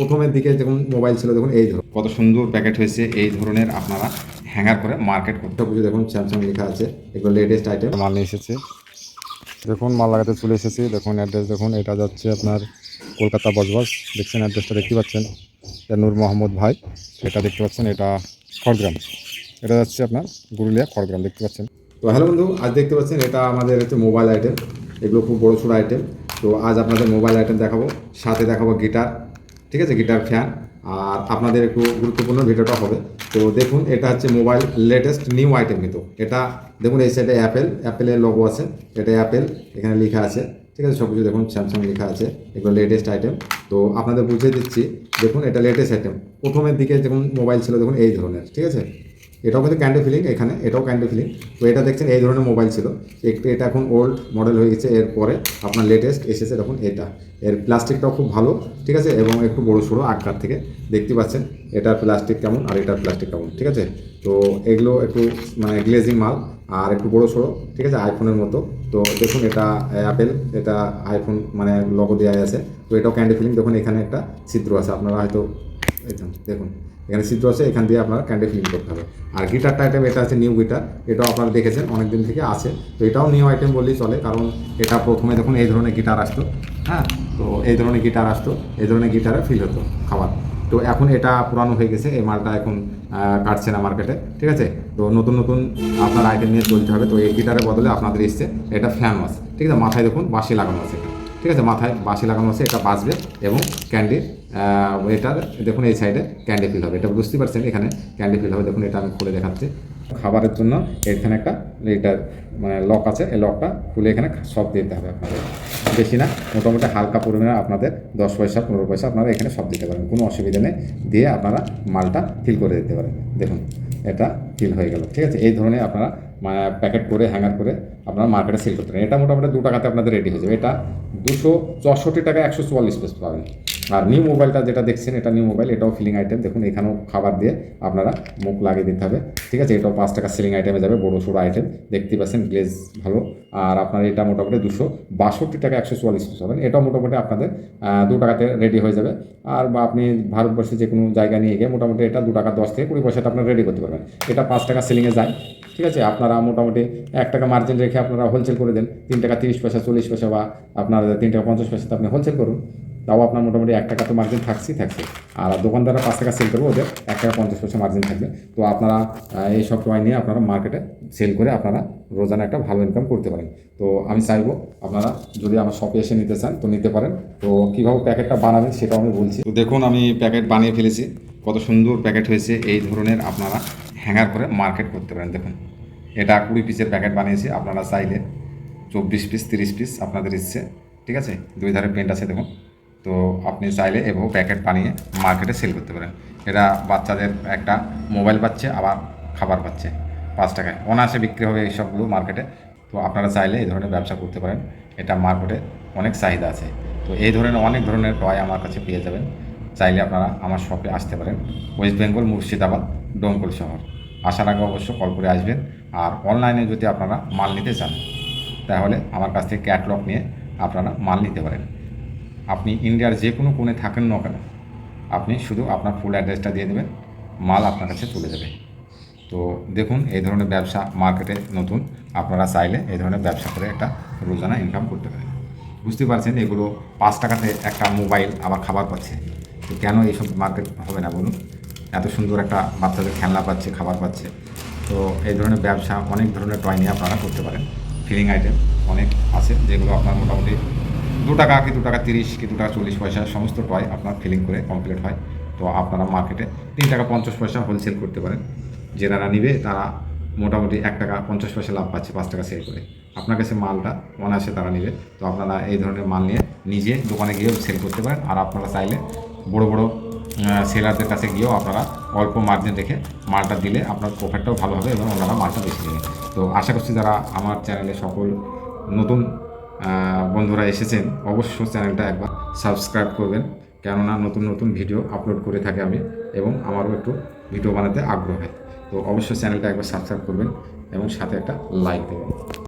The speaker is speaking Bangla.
প্রথমের দিকে যখন মোবাইল ছিল দেখুন এই ধরুন কত সুন্দর প্যাকেট হয়েছে এই ধরনের আপনারা হ্যাঙ্গার করে মার্কেট করতে বুঝে দেখুন স্যামসাং লেখা আছে এগুলো লেটেস্ট আইটেম মাল নিয়ে এসেছে। দেখুন মাল লাগাতে চলে এসেছি। দেখুন অ্যাড্রেস দেখুন এটা যাচ্ছে আপনার কলকাতা বজবজ। দেখছেন অ্যাড্রেসটা দেখতে পাচ্ছেন? এটা নূর মোহাম্মদ ভাই এটা দেখতে পাচ্ছেন এটা খড়গ্রাম। এটা যাচ্ছে আপনার গুরুলিয়া খড়গ্রাম দেখতে পাচ্ছেন? তো হ্যালো বন্ধু আজ দেখতে পাচ্ছেন এটা আমাদের হচ্ছে মোবাইল আইটেম এগুলো খুব বড় ছোটো আইটেম তো আজ আপনাদের মোবাইল আইটেম দেখাবো সাথে দেখাবো গিটার ঠিক আছে গিটার ফ্যান আর আপনাদের একটু গুরুত্বপূর্ণ ভিডিওটা হবে। তো দেখুন, এটা হচ্ছে মোবাইল লেটেস্ট নিউ আইটেম কিন্তু। এটা দেখুন, এই সাইডে অ্যাপেল অ্যাপেলের লোগো আছে। এটা অ্যাপেল এখানে লেখা আছে। ঠিক আছে সব কিছু দেখুন স্যামসাং লেখা আছে, এগুলো লেটেস্ট আইটেম তো আপনাদের বুঝিয়ে দিচ্ছি, দেখুন, এটা লেটেস্ট আইটেম প্রথমের দিকে যেমন মোবাইল ছিল, দেখুন, এই ধরনের, ঠিক আছে? এটাও কিন্তু ক্যান্ডি ফিলিং এখানে, এটাও ক্যান্ডি ফিলিং তো এটা দেখছেন, এই ধরনের মোবাইল ছিল। একটু এটা এখন ওল্ড মডেল হয়ে গেছে, এরপরে আপনার লেটেস্ট এসেছে দেখুন এটা। এর প্লাস্টিকটাও খুব ভালো, ঠিক আছে? এবং একটু বড়ো সড়ো আকার থেকে দেখতে পাচ্ছেন, এটার প্লাস্টিক কেমন আর এটার প্লাস্টিক কেমন, ঠিক আছে? তো এগুলো একটু মানে গ্লেজিং মাল, আর একটু বড়ো সড়ো, ঠিক আছে? আইফোনের মতো। তো দেখুন, এটা অ্যাপেল এটা আইফোন মানে লগো দেওয়া আছে। তো এটাও ক্যান্ডি ফিলিং দেখুন, এখানে একটা ছিদ্র আছে। আপনারা হয়তো দেখুন, এখানে ছিদ্র আছে এখান দিয়ে আপনার ক্যান্ডি ফিলিং করতে হবে। আর গিটারটা আইটেম এটা আছে নিউ গিটার এটাও আপনারা দেখেছেন অনেক দিন থেকে আছে। তো এটাও নিউ আইটেম বললেই চলে কারণ এটা প্রথমে দেখুন এই ধরনের গিটার আসতো হ্যাঁ? তো এই ধরনের গিটার আসতো এই ধরনের গিটারে ফিল হতো খাবার। তো এখন এটা পুরানো হয়ে গেছে এই মালটা এখন কাটছে না মার্কেটে ঠিক আছে? তো নতুন নতুন আপনার আইটেম নিয়ে চলতে হবে তো এই গিটারের বদলে আপনাদের এসছে এটা ফ্যান ওয়াশ ঠিক আছে? মাথায় দেখুন বাঁশি লাগানো আছে। ঠিক আছে, মাথায় বাঁশি লাগানো আছে, এটা বাঁচবে এবং ক্যান্ডি এটার, দেখুন এই সাইডে ক্যান্ডি ফিল হবে। এটা বুঝতে পারছেন এখানে ক্যান্ডি ফিল হবে। দেখুন এটা আমি খুলে দেখাচ্ছি। খাবারের জন্য এখানে একটা, এটা মানে লক আছে, এই লকটা খুলে এখানে সব দিতে হবে আপনাদের। বেশি না, মোটামুটি হালকা পরিমাণে আপনাদের দশ পয়সা, পনেরো পয়সা আপনারা এখানে সব দিতে পারেন। কোনো অসুবিধা নেই, দিয়ে আপনারা মালটা ফিল করে দিতে পারেন। দেখুন, এটা ফিল হয়ে গেল। ঠিক আছে, এই ধরনের আপনারা প্যাকেট করে হ্যাঙ্গার করে আপনারা মার্কেটে সেল করতে পারেন। এটা মোটামুটি দু টাকাতে আপনাদের রেডি হয়ে যাবে। এটা দুশো চৌষট্টি টাকা একশো চুয়াল্লিশ পিস পাবেন। আর নিউ মোবাইলটা যেটা দেখছেন, এটা নিউ মোবাইল এটাও ফিলিং আইটেম দেখুন, এখানেও খাবার দিয়ে আপনারা মুখ লাগিয়ে দিতে হবে। ঠিক আছে? এটাও পাঁচ টাকা সিলিং আইটেমে যাবে, বড়ো সড়ো আইটেম দেখতে পাচ্ছেন গ্লেজ ভালো। আর আপনার এটা মোটামুটি দুশো বাষট্টি টাকা একশো চুয়াল্লিশ পিস পাবেন। এটাও মোটামুটি আপনাদের দু টাকাতে রেডি হয়ে যাবে। আর বা আপনি ভারতবর্ষে যে কোনো জায়গা নিয়ে গিয়ে মোটামুটি এটা দু টাকা দশ থেকে কুড়ি পয়সাটা আপনার রেডি করতে পারবেন। এটা পাঁচ টাকা সিলিংয়ে যায়। ঠিক আছে? আপনারা মোটামুটি এক টাকা মার্জিন রেখে আপনারা হোলসেল করে দেন। তিন টাকা তিরিশ পয়সা, চল্লিশ পয়সা বা আপনার তিন টাকা পঞ্চাশ পয়সাতে আপনি হোলসেল করুন। তাও আপনার মোটামুটি এক টাকা তো মার্জিন থাকছেই থাকছে আর দোকানদাররা পাঁচ টাকা সেল করবে, ওদের এক টাকা পঞ্চাশ পয়সা মার্জিন থাকবে। তো আপনারা এই সব সময় নিয়ে আপনারা মার্কেটে সেল করে আপনারা রোজানা একটা ভালো ইনকাম করতে পারেন। তো আমি চাইব আপনারা যদি আমার শপে এসে নিতে চান, তো নিতে পারেন। তো কীভাবে প্যাকেটটা বানাবেন সেটাও আমি বলছি। তো দেখুন, আমি প্যাকেট বানিয়ে ফেলেছি। কত সুন্দর প্যাকেট হয়েছে। এই ধরনের আপনারা হ্যাঙ্গার করে মার্কেট করতে পারেন। দেখুন। এটা কুড়ি পিসের প্যাকেট বানিয়েছি, আপনারা চাইলে চব্বিশ পিস তিরিশ পিস আপনাদের ইচ্ছে, ঠিক আছে? দুই ধারে প্রিন্ট আছে, দেখুন। তো আপনি চাইলে এভাবে প্যাকেট বানিয়ে মার্কেটে সেল করতে পারেন। এটা বাচ্চাদের একটা মোবাইল পাচ্ছে, আবার খাবার পাচ্ছে, পাঁচ টাকায়। অনায়াসে বিক্রি হবে এই সবগুলো মার্কেটে তো আপনারা চাইলে এই ধরনের ব্যবসা করতে পারেন। এটা মার্কেটে অনেক চাহিদা আছে। তো এই ধরনের, অনেক ধরনের টয় আমার কাছে পেয়ে যাবেন। চাইলে আপনারা আমার শপে আসতে পারেন। ওয়েস্ট বেঙ্গল মুর্শিদাবাদ ডোমকল শহর। আসার আগে অবশ্য কল করে আসবেন। আর অনলাইনে যদি আপনারা মাল নিতে চান, তাহলে আমার কাছ থেকে ক্যাটলগ নিয়ে আপনারা মাল নিতে পারেন। আপনি ইন্ডিয়ার যে কোনো কোণে থাকেন না কেন, আপনি শুধু আপনার ফুল অ্যাড্রেসটা দিয়ে দেবেন, মাল আপনার কাছে চলে যাবে। তো দেখুন, এই ধরনের ব্যবসা মার্কেটে নতুন, আপনারা চাইলে এই ধরনের ব্যবসা করে একটা রোজানা ইনকাম করতে পারেন। বুঝতে পারছেন? এগুলো পাঁচ টাকাতে একটা মোবাইল আবার খাবার পাচ্ছে। তো কেন এইসব মার্কেট হবে না বলুন? এত সুন্দর একটা বাচ্চাদের খেলনা পাচ্ছে, খাবার পাচ্ছে। তো এই ধরনের ব্যবসা, অনেক ধরনের টয় নিয়ে আপনারা করতে পারেন। ফিলিং আইটেম অনেক আছে, যেগুলো আপনার মোটামুটি দু টাকা, কি দু টাকা তিরিশ, কি দু টাকা চল্লিশ পয়সা, সমস্ত টয় আপনার ফিলিং করে কমপ্লিট হয়। তো আপনারা মার্কেটে তিন টাকা পঞ্চাশ পয়সা হোলসেল করতে পারেন। যারা নিবে, তারা মোটামুটি এক টাকা পঞ্চাশ পয়সা লাভ পাচ্ছে, পাঁচ টাকা সেল করে। আপনার কাছে মালটা অনায়াসে তারা নেবে। তো আপনারা এই ধরনের মাল নিয়ে নিজে দোকানে গিয়েও সেল করতে পারেন। আর আপনারা চাইলে বড় বড় সেলারদের কাছে গিয়েও আপনারা অল্প মার্জিন রেখে মালটা দিলে আপনার প্রফিটটাও ভালো হবে এবং ওনারা মালটা বেশি নেবে তো আশা করছি যারা আমার চ্যানেলে সকল নতুন বন্ধুরা এসেছেন অবশ্য চ্যানেলটা একবার সাবস্ক্রাইব করবেন। কেননা নতুন নতুন ভিডিও আপলোড করে থাকি আমি এবং আমারও একটু ভিডিও বানাতে আগ্রহ হয়। তো অবশ্যই চ্যানেলটা একবার সাবস্ক্রাইব করবেন এবং সাথে একটা লাইক দেবেন।